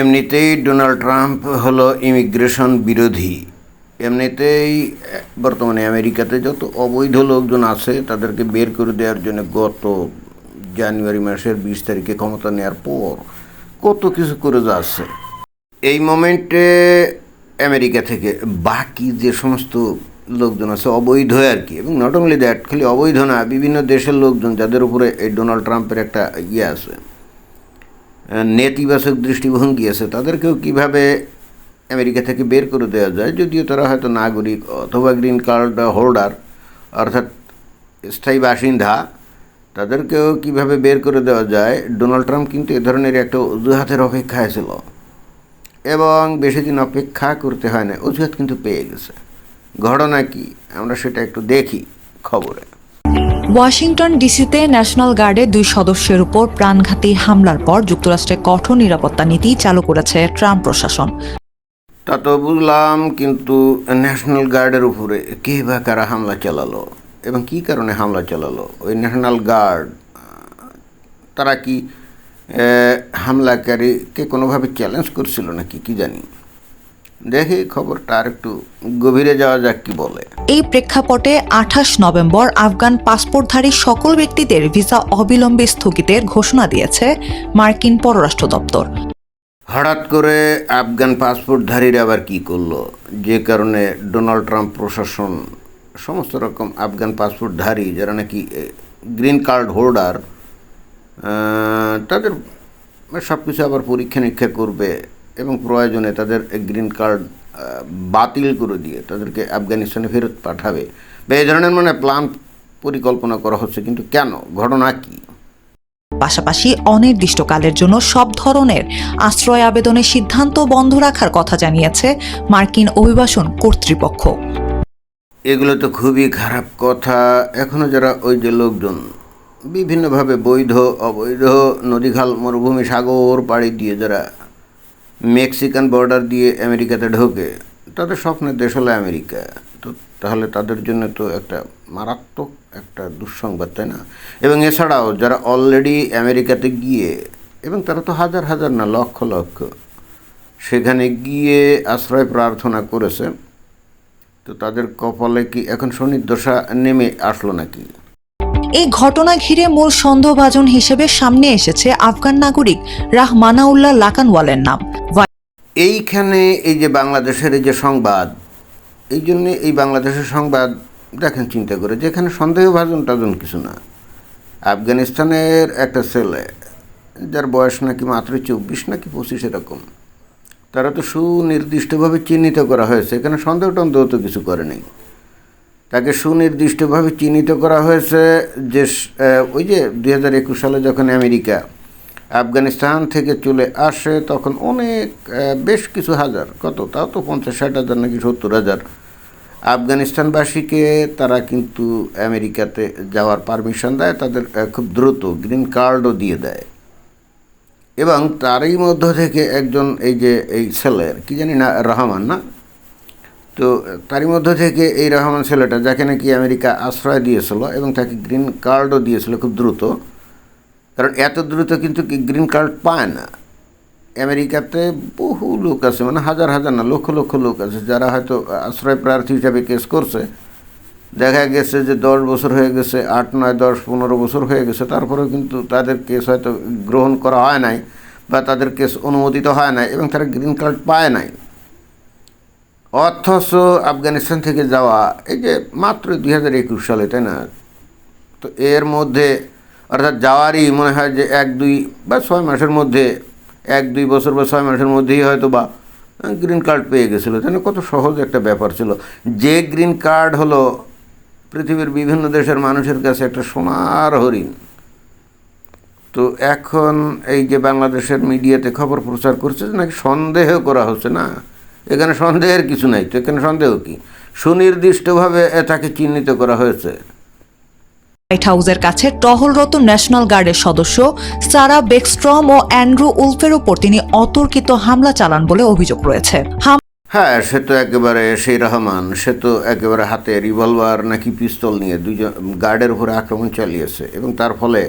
এমনিতেই Donald Trump হলো immigration বিরোধী। এমনিতেই, বর্তমানে আমেরিকাতে যত অবৈধ লোকজন আছে, তাদেরকে বের করে দেওয়ার জন্য গত জানুয়ারি মাসের বিশ তারিখে ক্ষমতা নেওয়ার পর কত কিছু করে যাচ্ছে। এই মোমেন্টে আমেরিকা থেকে বাকি যে সমস্ত লোকজন আছে, অবৈধ আর কি, এবং নট অনলি দ্যাট খালি অবৈধ না, বিভিন্ন দেশের লোকজন, যাদের উপরে এই ডোনাল্ড ট্রাম্পের একটা ইয়ে আছে নেতিবাচক দৃষ্টিভঙ্গি আছে, তাদেরকেও কীভাবে আমেরিকা থেকে বের করে দেওয়া যায়, যদিও তারা হয়তো নাগরিক অথবা গ্রিন কার্ড হোল্ডার, অর্থাৎ স্থায়ী বাসিন্দা, তাদেরকেও কীভাবে বের করে দেওয়া যায়, ডোনাল্ড ট্রাম্প কিন্তু এ ধরনের একটা অজুহাতের অপেক্ষায় ছিল। এবং বেশি দিন অপেক্ষা করতে হয় না অজুহাত কিন্তু পেয়ে গেছে। ঘটনা কি? আমরা সেটা একটু দেখি খবরে। ওয়াশিংটন ডিসিতে ন্যাশনাল গার্ডের দুই সদস্যের উপর প্রাণঘাতী হামলার পর যুক্তরাষ্ট্রে কঠোর নিরাপত্তা নীতি চালু করেছে ট্রাম্প প্রশাসন। তা তো বুঝলাম, কিন্তু ন্যাশনাল গার্ডের উপরে কে বা কারা হামলা চালালো এবং কী কারণে হামলা চালালো? ওই ন্যাশনাল গার্ড, তারা কি হামলাকারীকে কোনোভাবে চ্যালেঞ্জ করছিল নাকি, কি জানি। দেখি খবরটা আর একটু গভীরে যাওয়া যাক কি বলে। এই প্রেক্ষাপটে আঠাশ নভেম্বর আফগান পাসপোর্টধারী সকল ব্যক্তিদের ভিসা অবিলম্বে স্থগিতের ঘোষণা দিয়েছে মার্কিন পররাষ্ট্র দপ্তর। হঠাৎ করে আফগান পাসপোর্টধারীরা আবার কি করল? যে কারণে ডোনাল্ড ট্রাম্প প্রশাসন সমস্ত রকম আফগান পাসপোর্টধারী যারা নাকি গ্রিন কার্ড হোল্ডার তাদের সব কিছু আবার পরীক্ষা নিরীক্ষা করবে। এবং প্রয়োজনে তাদের গ্রিন কার্ড বাতিল করে দিয়ে তাদেরকে আফগানিস্তানে ফেরত পাঠাবে। বা এই ধরনের মানে প্ল্যান পরিকল্পনা করা হচ্ছে কিন্তু কেন? ঘটনা কী? পাশাপাশি অনির্দিষ্টকালের জন্য সব ধরনের আশ্রয় আবেদনের সিদ্ধান্ত বন্ধ রাখার কথা জানিয়েছে মার্কিন অভিবাসন কর্তৃপক্ষ। এগুলো তো খুবই খারাপ কথা। এখনও যারা ওই যে লোকজন বিভিন্নভাবে বৈধ অবৈধ নদীখাল মরুভূমি সাগর পাড়ি দিয়ে যারা মেক্সিকান বর্ডার দিয়ে আমেরিকাতে ঢোকে, তাদের স্বপ্নের দেশ হলো আমেরিকা। তো তাহলে তাদের জন্য তো একটা মারাত্মক একটা দুঃসংবাদ, তাই না? এবং এছাড়াও যারা অলরেডি আমেরিকাতে গিয়ে, এবং তারা তো হাজার হাজার না, লক্ষ লক্ষ, সেখানে গিয়ে আশ্রয় প্রার্থনা করেছে, তো তাদের কপালে কি এখন শনির দশা নেমে আসলো নাকি? এই ঘটনা ঘিরে মূল সন্দেহভাজন হিসেবে সামনে এসেছে আফগান নাগরিক রাহমানাউল্লাহ লাকানওয়ালের নাম। এইখানে এই যে বাংলাদেশের এই যে সংবাদ, এই জন্যে এই বাংলাদেশের সংবাদ দেখেন চিন্তা করে যেখানে সন্দেহভাজন টাজন কিছু না। আফগানিস্তানের একটা ছেলে, যার বয়স নাকি মাত্র চব্বিশ, নাকি পঁচিশ এরকম, তারা তো সুনির্দিষ্টভাবে চিহ্নিত করা হয়েছে। এখানে সন্দেহ টন্দেহ তো কিছু করে নেই। তাকে সুনির্দিষ্টভাবে চিহ্নিত করা হয়েছে যে ওই যে দুই হাজার একুশ সালে যখন আমেরিকা আফগানিস্তান থেকে চলে আসে, তখন অনেক বেশ কিছু হাজার, কত? তাও তো পঞ্চাশ ষাট হাজার নাকি সত্তর হাজার আফগানিস্তানবাসীকে তারা কিন্তু আমেরিকাতে যাওয়ার পারমিশন দেয়, তাদের খুব দ্রুত গ্রিন কার্ডও দিয়ে দেয়। এবং তারই মধ্য থেকে একজন এই যে, এই ছেলের কি জানি না, রহমান না? তো তারই মধ্য থেকে এই রহমান ছেলেটা, যাকে নাকি আমেরিকা আশ্রয় দিয়েছিল এবং তাকে গ্রিন কার্ডও দিয়েছিল খুব দ্রুত, কারণ এত দ্রুত কিন্তু গ্রিন কার্ড পায় না। আমেরিকাতে বহু লোক আছে মানে হাজার হাজার না, লক্ষ লক্ষ লোক আছে, যারা হয়তো আশ্রয় প্রার্থী হিসাবে কেস করছে। দেখা গেছে যে দশ বছর হয়ে গেছে, আট, নয়, দশ, পনেরো বছর হয়ে গেছে, তারপরেও কিন্তু তাদের কেস হয়তো গ্রহণ করা হয় নাই বা তাদের কেস অনুমোদিত হয় নাই এবং তারা গ্রিন কার্ড পায় নাই। অথচ আফগানিস্তান থেকে যাওয়া, এই যে মাত্র দুই হাজার একুশ সালে, তাই না? তো এর মধ্যে, অর্থাৎ যাওয়ারই মনে হয় যে এক, দুই বা ছয় মাসের মধ্যে, এক, দুই বছর বা ছয় মাসের মধ্যেই হয়তো বা গ্রিন কার্ড পেয়ে গেছিল। তাই কত সহজ একটা ব্যাপার ছিল। যে গ্রিন কার্ড হলো পৃথিবীর বিভিন্ন দেশের মানুষের কাছে একটা সোনার হরিণ। তো এখন এই যে বাংলাদেশের মিডিয়াতে খবর প্রচার করছে নাকি সন্দেহ করা হচ্ছে, না? এখানে সন্দেহের কিছু নাই তো এখানে সন্দেহ কি? সুনির্দিষ্টভাবে তাকে চিহ্নিত করা হয়েছে। হোয়াইট হাউসের কাছে টহলরত ন্যাশনাল গার্ডের সদস্য সারা বেকস্ট্রম ও অ্যান্ড্রু উলফের উপর তিনি অতর্কিত হামলা চালান বলে অভিযোগ রয়েছে। হ্যাঁ সে তো একেবারে সেই রহমান। সে তো একেবারে হাতে রিভলভার নাকি পিস্তল নিয়ে দুজন গার্ডের উপরে আক্রমণ চালিয়েছে এবং তার ফলে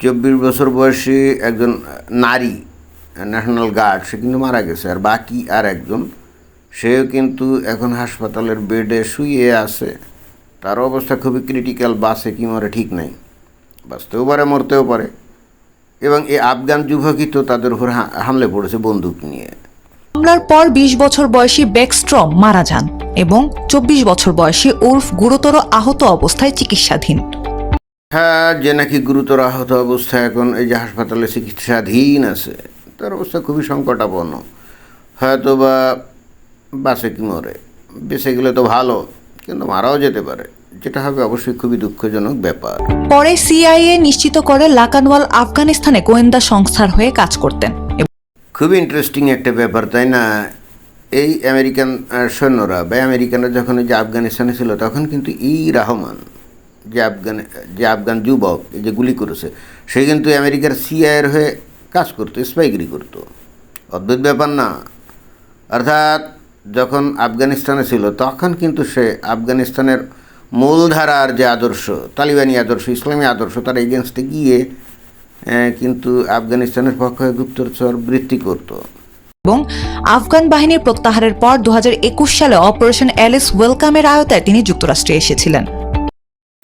চব্বিশ বছর বয়সী একজন নারী ন্যাশনাল গার্ড সে কিন্তু মারা গেছে। আর বাকি আর একজন সেও কিন্তু এখন হাসপাতালের বেডে শুয়ে আছে। তার অবস্থা খুবই ক্রিটিক্যাল বাসে কি মরে ঠিক নাই। বাঁচতেও পারে মরতেও পারে। এবং এই আফগান যুবকই তো তাদের উপর হামলে পড়েছে বন্দুক নিয়ে। হামলার পর ২০ বছর বয়সী বেকস্ট্রম মারা যান এবং চব্বিশ বছর বয়সী উর্ফ গুরুতর আহত অবস্থায় চিকিৎসাধীন। হ্যাঁ যে নাকি গুরুতর আহত অবস্থায় এখন এই যে হাসপাতালে চিকিৎসাধীন আছে। তার অবস্থা খুবই সংকটাপন্ন। হয়তো বা বাসে কি মরে বেঁচে গেলে তো ভালো কিন্তু মারাও যেতে পারে যেটা হবে অবশ্যই খুবই দুঃখজনক ব্যাপার। পরে সিআইএ নিশ্চিত করে লাকানওয়াল আফগানিস্তানে গোয়েন্দা সংস্থার হয়ে কাজ করতেন। খুবই ইন্টারেস্টিং একটা ব্যাপার তাই না? এই আমেরিকান সৈন্যরা বা আমেরিকানরা যখন যে আফগানিস্তানে ছিল তখন কিন্তু ই রহমান যে আফগান যে আফগান যুবক যে গুলি করেছে সে কিন্তু আমেরিকার সিআইয়ের হয়ে কাজ করতো স্পাইগিরি করতো। অদ্ভুত ব্যাপার না। অর্থাৎ যখন আফগানিস্তানে ছিল, তখন কিন্তু সে আফগানিস্তানের মূলধারার যে আদর্শ, তালিবানি আদর্শ, ইসলামী আদর্শ, তার এগেনস্টে গিয়ে কিন্তু আফগানিস্তানের পক্ষে গুপ্তচর বৃত্তি করতো। এবং আফগান বাহিনীর প্রত্যাহারের পর দু হাজার একুশ সালে অপারেশন অ্যালিস ওয়েলকামের আয়তায় তিনি যুক্তরাষ্ট্রে এসেছিলেন।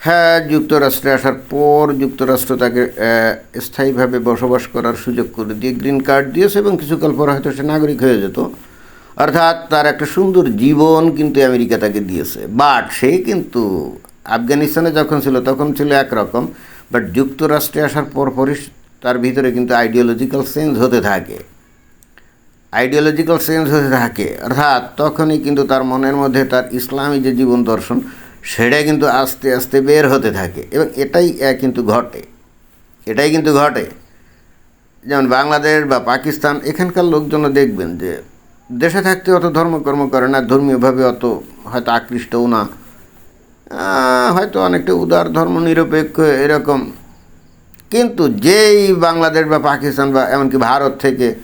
হ্যাঁ যুক্তরাষ্ট্রে আসার পর যুক্তরাষ্ট্র তাকে স্থায়ীভাবে বসবাস করার সুযোগ করে দিয়ে গ্রিন কার্ড দিয়েছে এবং কিছুকাল পর হয়তো সে নাগরিক হয়ে যেত। অর্থাৎ তার একটা সুন্দর জীবন কিন্তু আমেরিকা তাকে দিয়েছে। বাট সে কিন্তু আফগানিস্তানে যখন ছিল তখন ছিল একরকম, বাট যুক্তরাষ্ট্রে আসার পর পরই তার ভিতরে কিন্তু আইডিওলজিক্যাল চেঞ্জ হতে থাকে। আইডিওলজিক্যাল চেঞ্জ হতে থাকে। অর্থাৎ তখনই কিন্তু তার মনের মধ্যে তার ইসলামী যে জীবন দর্শন সেটা কিন্তু আস্তে আস্তে বের হতে থাকে। এবং এটাই কিন্তু ঘটে। এটাই কিন্তু ঘটে। যেমন বাংলাদেশ বা পাকিস্তান, এখানকার লোকজন দেখবেন যে দেশে থাকতে অত ধর্মকর্ম করে না, ধর্মীয়ভাবে অত হয়তো আকৃষ্টও না। হয়তো অনেকটা উদার ধর্ম নিরপেক্ষ এরকম। কিন্তু যেই বাংলাদেশ বা পাকিস্তান বা এমনকি ভারত থেকে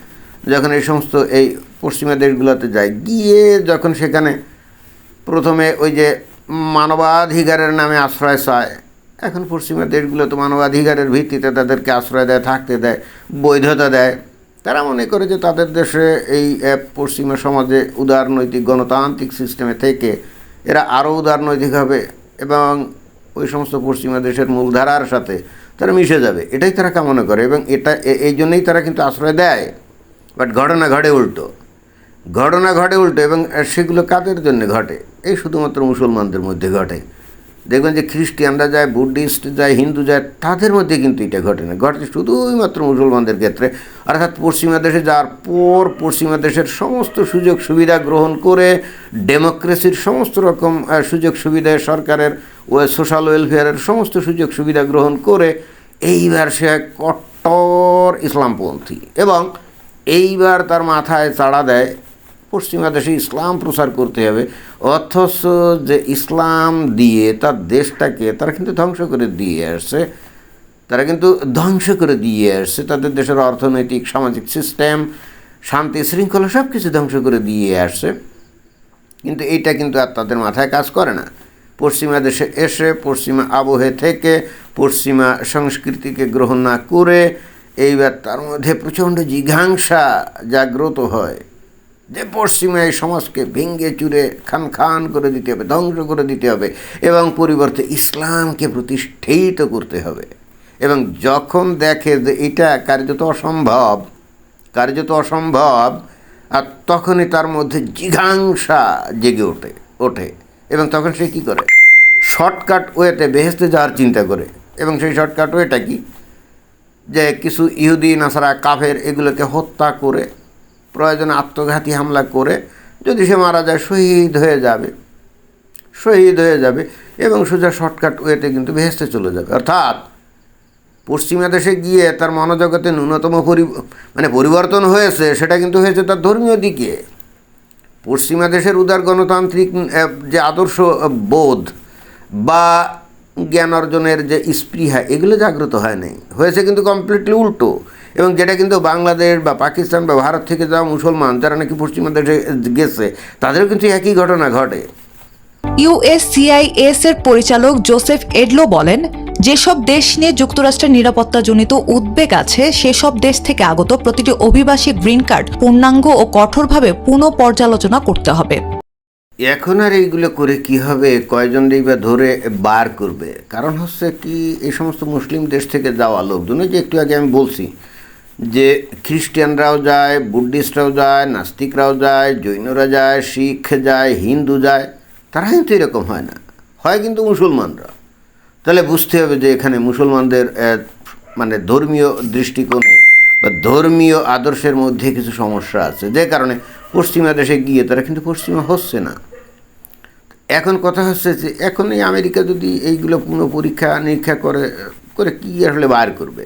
যখন এই সমস্ত এই পশ্চিমা দেশগুলোতে যায়, গিয়ে যখন সেখানে প্রথমে ওই যে মানবাধিকারের নামে আশ্রয় চায়। এখন পশ্চিমা দেশগুলো তো মানবাধিকারের ভিত্তিতে তাদেরকে আশ্রয় দেয়, থাকতে দেয়, বৈধতা দেয়। তারা মনে করে যে তাদের দেশে এই পশ্চিমা সমাজে উদারনৈতিক গণতান্ত্রিক সিস্টেমে থেকে এরা আরও উদারনৈতিক হবে এবং ওই সমস্ত পশ্চিমা দেশের মূলধারার সাথে তারা মিশে যাবে। এটাই তারা কামনা করে এবং এটা এই জন্যই তারা কিন্তু আশ্রয় দেয়। বাট ঘটনা ঘটে উল্টো। ঘটনা ঘটে উল্টো এবং সেগুলো কাদের জন্য ঘটে? এই শুধুমাত্র মুসলমানদের মধ্যে ঘটে। দেখবেন যে খ্রিস্টিয়ানরা যায়, বুদ্ধিস্ট যায়, হিন্দু যায়, তাদের মধ্যে কিন্তু এটা ঘটে না। ঘটে শুধুই মাত্র মুসলমানদের ক্ষেত্রে। অর্থাৎ পশ্চিমা দেশে যাওয়ার পর পশ্চিমা দেশের সমস্ত সুযোগ সুবিধা গ্রহণ করে ডেমোক্রেসির সমস্ত রকম সুযোগ সুবিধা সরকারের সোশ্যাল ওয়েলফেয়ারের সমস্ত সুযোগ সুবিধা গ্রহণ করে এইবার সে কট্টর ইসলামপন্থী এবং এইবার তার মাথায় চাড়া দেয় পশ্চিমা দেশে ইসলাম প্রচার করতে হবে। অথচ যে ইসলাম দিয়ে তার দেশটাকে তারা কিন্তু ধ্বংস করে দিয়ে আসছে। তারা কিন্তু ধ্বংস করে দিয়ে আসছে। তাদের দেশের অর্থনৈতিক, সামাজিক সিস্টেম শান্তি, শৃঙ্খলা সব কিছু ধ্বংস করে দিয়ে আসছে। কিন্তু এইটা কিন্তু আর তাদের মাথায় কাজ করে না। পশ্চিমা দেশে এসে পশ্চিমা আবহে থেকে পশ্চিমা সংস্কৃতিকে গ্রহণ না করে এইবার তার মধ্যে প্রচণ্ড জিঘাংসা জাগ্রত হয়। যে পশ্চিমে এই সমাজকে ভেঙ্গে চুরে খান খান করে দিতে হবে, ধ্বংস করে দিতে হবে এবং পরিবর্তে ইসলামকে প্রতিষ্ঠিত করতে হবে। এবং যখন দেখে যে এটা কার্যত অসম্ভব কার্যত অসম্ভব, আর তখনই তার মধ্যে জিঘাংসা জেগে ওঠে ওঠে। এবং তখন সে কী করে? শর্টকাট ওয়েতে বেহেস্তে যাওয়ার চিন্তা করে। এবং সেই শর্টকাট ওয়েটা কি? যে কিছু ইহুদি, নাসারা, কাফের এগুলোকে হত্যা করে প্রয়োজনে আত্মঘাতী হামলা করে যদি সে মারা যায় শহীদ হয়ে যাবে, শহীদ হয়ে যাবে এবং সোজা শর্টকাট ওয়েতে কিন্তু ভেস্তে চলে যাবে। অর্থাৎ পশ্চিমা দেশে গিয়ে তার মনোজগতে ন্যূনতম পরি মানে পরিবর্তন হয়েছে, সেটা কিন্তু হয়েছে তার ধর্মীয় দিকে। পশ্চিমা দেশের উদার গণতান্ত্রিক যে আদর্শ বোধ বা জ্ঞান অর্জনের যে স্পৃহা, এগুলো জাগ্রত হয় নাই। হয়েছে কিন্তু কমপ্লিটলি উল্টো। এবং যেটা কিন্তু বাংলাদেশ বা পাকিস্তান বা ভারত থেকে যাওয়া মুসলমান যারা নাকি পশ্চিমা দেশে গেছে তাদেরও কিন্তু একই ঘটনা ঘটে। ইউএসসিআইএস এর পরিচালক জোসেফ এডলো বলেন যেসব দেশ নিয়ে যুক্তরাষ্ট্রের নিরাপত্তাজনিত উদ্বেগ আছে সেসব দেশ থেকে আগত প্রতিটি অভিবাসী গ্রিন কার্ড পূর্ণাঙ্গ ও কঠোরভাবে পুনঃ পর্যালোচনা করতে হবে। এখন আর এইগুলো করে কি হবে? কয়জনই বা ধরে বার করবে? কারণ হচ্ছে কি এই সমস্ত মুসলিম দেশ থেকে যাওয়া লোকজন ওই যে একটু আগে আমি বলছি যে খ্রিস্টানরাও যায়, বুদ্ধিস্টরাও যায়, নাস্তিকরাও যায়, জৈনরা যায়, শিখ যায়, হিন্দু যায় তারা কিন্তু এরকম হয় না। হয় কিন্তু মুসলমানরা। তাহলে বুঝতে হবে যে এখানে মুসলমানদের মানে ধর্মীয় দৃষ্টিকোণে বা ধর্মীয় আদর্শের মধ্যে কিছু সমস্যা আছে। যে কারণে পশ্চিমা দেশে গিয়ে তারা কিন্তু পশ্চিমা হচ্ছে না। এখন কথা হচ্ছে যে এখন এই আমেরিকা যদি এইগুলো পুনঃ পরীক্ষা নিরীক্ষা করে করে কী আসলে বার করবে?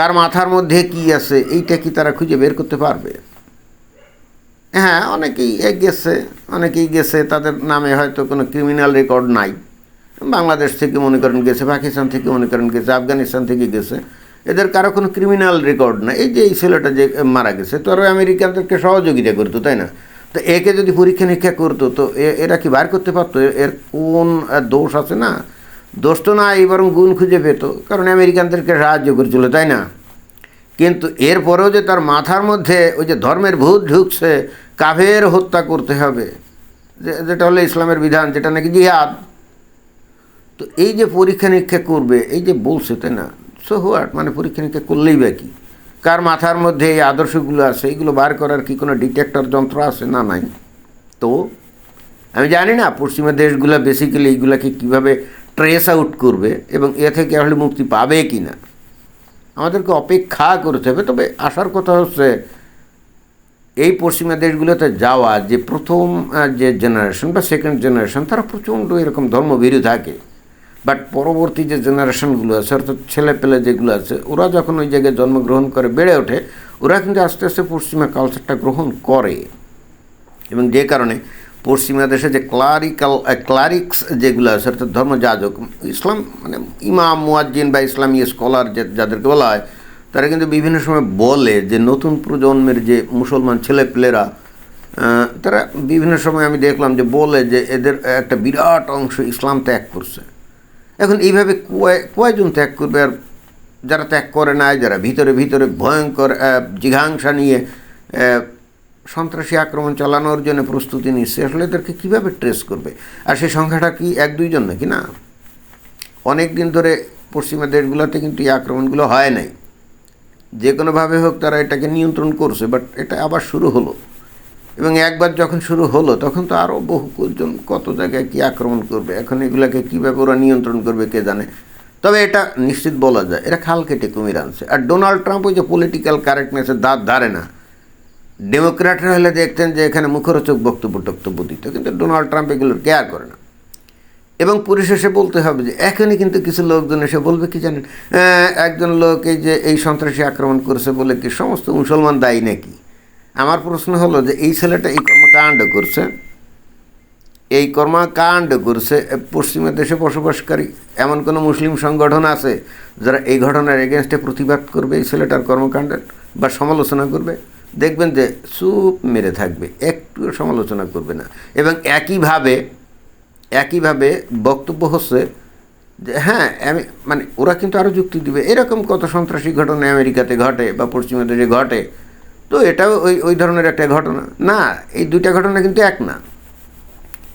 কার মাথার মধ্যে কি আছে, এইটা কি তারা খুঁজে বের করতে পারবে? হ্যাঁ অনেকেই গেছে অনেকেই গেছে, তাদের নামে হয়তো কোনো ক্রিমিনাল রেকর্ড নাই। বাংলাদেশ থেকে মনে করেন গেছে, পাকিস্তান থেকে মনে করেন গেছে, আফগানিস্তান থেকে গেছে। এদের কারও কোনো ক্রিমিনাল রেকর্ড না এই যে এই ছেলেটা যে মারা গেছে, তো আরও আমেরিকানদেরকে সহযোগিতা করতো, তাই না? তো একে যদি পরীক্ষা নিরীক্ষা করতো, তো এরা কি বার করতে পারতো? এর কোন দোষ আছে না? দোষ তো না, এই বরং গুণ খুঁজে পেতো, কারণ আমেরিকানদেরকে সাহায্য করেছিল, তাই না? কিন্তু এরপরেও যে তার মাথার মধ্যে ওই যে ধর্মের ভূত ঢুকছে, কাফের হত্যা করতে হবে যেটা হলো ইসলামের বিধান, যেটা নাকি জিহাদ। তো এই যে পরীক্ষা নিরীক্ষা করবে, এই যে বলছে, তাই না? সো হোয়াট মানে পরীক্ষা নিরীক্ষা করলেই বা কি? কার মাথার মধ্যে এই আদর্শগুলো আছে, এগুলো বার করার কি কোনো ডিটেক্টর যন্ত্র আছে? না, নাই। তো? আমি জানি না, পশ্চিমা দেশগুলো বেসিক্যালি এইগুলাকে কীভাবে ট্রেস আউট করবে এবং এ থেকে আসলে মুক্তি পাবে কি না আমাদেরকে অপেক্ষা করতে হবে। তবে আসার কথা হচ্ছে, এই পশ্চিমা দেশগুলোতে যাওয়া, যে প্রথম যে জেনারেশন বা সেকেন্ড জেনারেশন তারা প্রচণ্ড এরকম ধর্মভীরু থাকে। বাট পরবর্তী যে জেনারেশনগুলো আছে, অর্থাৎ ছেলে পেলে যেগুলো আছে, ওরা যখন ওই জায়গায় জন্মগ্রহণ করে, বেড়ে ওঠে, ওরা কিন্তু আস্তে আস্তে পশ্চিমা কালচারটা গ্রহণ করে। এবং যে কারণে পশ্চিমা দেশে যে ক্লারিক্যাল ক্লারিক্স যেগুলো আছে, অর্থাৎ ধর্মযাজক, ইসলাম মানে ইমাম, মুয়াজ্জিন বা ইসলামী স্কলার যে, যাদেরকে বলা হয়, তারা কিন্তু বিভিন্ন সময় বলে যে নতুন প্রজন্মের যে মুসলমান ছেলেপেলেরা তারা বিভিন্ন সময় আমি দেখলাম যে বলে যে এদের একটা বিরাট অংশ ইসলাম ত্যাগ করছে। এখন এইভাবে কয়, কয়জন ত্যাগ করবে আর যারা ত্যাগ করে নাই, যারা ভিতরে ভিতরে ভয়ঙ্কর জিঘাংসা নিয়ে সন্ত্রাসী আক্রমণ চালানোর জন্য প্রস্তুতি নিচ্ছে, আসলে এদেরকে কীভাবে ট্রেস করবে? আর সেই সংখ্যাটা কি এক দুইজন নাকি? না। অনেক দিন ধরে পশ্চিমা দেশগুলোতে কিন্তু এই আক্রমণগুলো হয় নাই। যে কোনোভাবে হোক তারা এটাকে নিয়ন্ত্রণ করছে বাট এটা আবার শুরু হলো। এবং একবার যখন শুরু হলো, তখন তো আরও বহু কজন কত জায়গায় কী আক্রমণ করবে, এখন এগুলাকে কীভাবে ওরা নিয়ন্ত্রণ করবে কে জানে। তবে এটা নিশ্চিত বলা যায় এটা খাল কেটে কুমির আনছে। আর ডোনাল্ড ট্রাম্প ওই যে পলিটিক্যাল কারেক্টনেসের দাঁত ধারে না। ডেমোক্র্যাটরা হলে দেখতেন যে এখানে মুখরোচক বক্তব্য, টক্তব্য দিত, কিন্তু ডোনাল্ড ট্রাম্প এগুলোর কেয়ার করে না। এবং পরিশেষে বলতে হবে যে, এখনই কিন্তু কিছু লোকজন এসে বলবে কি জানেন একজন লোক এই যে এই সন্ত্রাসী আক্রমণ করেছে বলে কি সমস্ত মুসলমান দায়ী নাকি? আমার প্রশ্ন হলো যে, এই ছেলেটা এই কর্মকাণ্ড করছে, এই কর্মকাণ্ড করছে পশ্চিমা দেশে বসবাসকারী, এমন কোনো মুসলিম সংগঠন আছে যারা এই ঘটনার এগেনস্টে প্রতিবাদ করবে এই ছেলেটার কর্মকাণ্ডের বা সমালোচনা করবে? দেখবেন যে চুপ মেরে থাকবে একটু সমালোচনা করবে না। এবং একইভাবে একইভাবে বক্তব্য হচ্ছে যে হ্যাঁ আমি মানে ওরা কিন্তু আরও যুক্তি দিবে, এরকম কত সন্ত্রাসী ঘটনা আমেরিকাতে ঘটে বা পশ্চিমা দেশে ঘটে, তো এটাও ওই ওই ধরনের একটা ঘটনা। না, এই দুইটা ঘটনা কিন্তু এক না।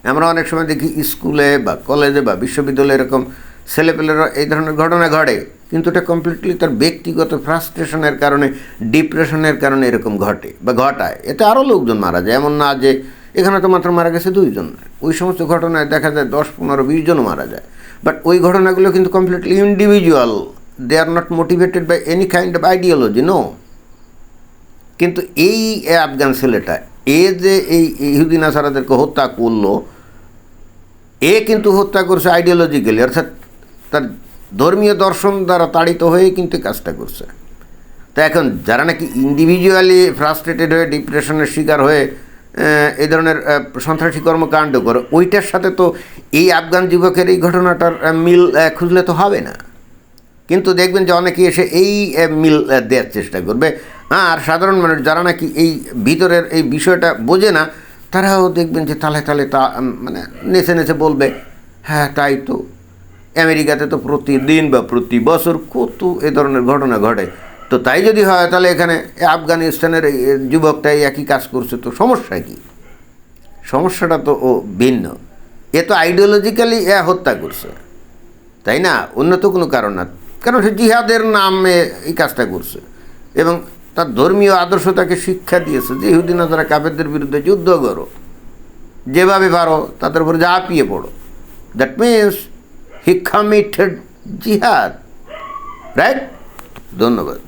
আমরা অনেক সময় দেখি স্কুলে বা কলেজে বা বিশ্ববিদ্যালয়ে এরকম ছেলেপেলেরা এই ধরনের ঘটনা ঘটে। কিন্তু এটা কমপ্লিটলি তার ব্যক্তিগত ফ্রাস্ট্রেশনের কারণে ডিপ্রেশনের কারণে এরকম ঘটে বা ঘটায়। এতে আরও লোকজন মারা যায়। এমন না যে এখানে তো মাত্র মারা গেছে দুইজন। ওই সমস্ত ঘটনায় দেখা যায় দশ, পনেরো, বিশ জনও মারা যায়। বাট ওই ঘটনাগুলো কিন্তু completely individual they are not motivated by any kind of ideology no কিন্তু এই আফগান ছেলেটা, এ যে এই ইহুদিন আসারাদেরকে হত্যা করল, এ কিন্তু হত্যা করছে আইডিওলজিক্যালি অর্থাৎ তার ধর্মীয় দর্শন দ্বারা তাড়িত হয়ে কিন্তু কাজটা করছে। তো এখন যারা নাকি ইন্ডিভিজুয়ালি ফ্রাস্ট্রেটেড হয়ে ডিপ্রেশনের শিকার হয়ে এই ধরনের সন্ত্রাসী কর্মকাণ্ড করে, ওইটার সাথে তো এই আফগান যুবকের এই ঘটনাটার মিল খুঁজলে তো হবে না। কিন্তু দেখবেন যে অনেকে এসে এই মিল দেওয়ার চেষ্টা করবে। আর সাধারণ মানুষ যারা নাকি এই ভিতরের এই বিষয়টা বোঝে না, তারাও দেখবেন যে তালে তালে তা মানে নেচে নেচে বলবে হ্যাঁ তাই তো। আমেরিকাতে তো প্রতিদিন বা প্রতি বছর কত এ ধরনের ঘটনা ঘটে। তো তাই যদি হয়, তাহলে এখানে আফগানিস্তানের যুবকটাই একই কাজ করছে। তো সমস্যা কি? সমস্যাটা তো ও ভিন্ন। এ তো আইডিওলজিক্যালি এ হত্যা করছে। তাই না? অন্য তো কোনো কারণ না। কারণ সে জিহাদের নামে এই কাজটা করছে? এবং তার ধর্মীয় আদর্শ তাকে শিক্ষা দিয়েছে যে ইহুদিনা তারা কাফেরদের বিরুদ্ধে যুদ্ধ করো। যেভাবে পারো, তাদের উপরে ঝাঁপিয়ে পড়ো। That means he committed jihad right ধন্যবাদ।